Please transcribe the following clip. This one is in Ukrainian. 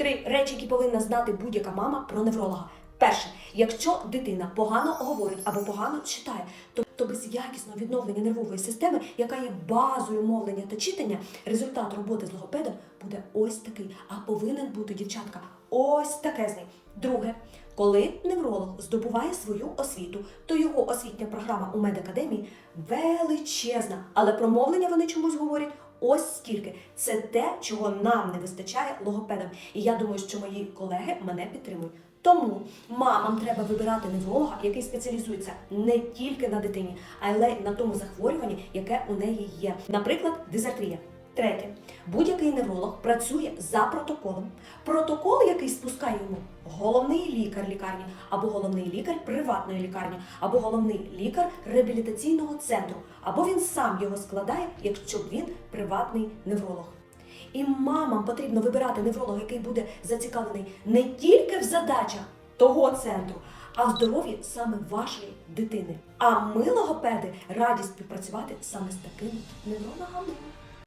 Три речі, які повинна знати будь-яка мама про невролога. Перше, якщо дитина погано говорить або погано читає, то, то без якісного відновлення нервової системи, яка є базою мовлення та читання, результат роботи з логопедом буде ось такий, а повинен бути дівчатка ось такезний. Друге, коли невролог здобуває свою освіту, то його освітня програма у медакадемії величезна, але про мовлення вони чомусь говорять. Ось скільки це те, чого нам не вистачає логопедам. І я думаю, що мої колеги мене підтримують. Тому мамам треба вибирати невролога, який спеціалізується не тільки на дитині, але й на тому захворюванні, яке у неї є. Наприклад, дизартрія. Третє, будь-який невролог працює за протоколом. Протокол, який спускає йому головний лікар лікарні, або головний лікар приватної лікарні, або головний лікар реабілітаційного центру, або він сам його складає, якщо він приватний невролог. І мамам потрібно вибирати невролога, який буде зацікавлений не тільки в задачах того центру, а в здоров'ї саме вашої дитини. А ми, логопеди, раді співпрацювати саме з такими неврологами.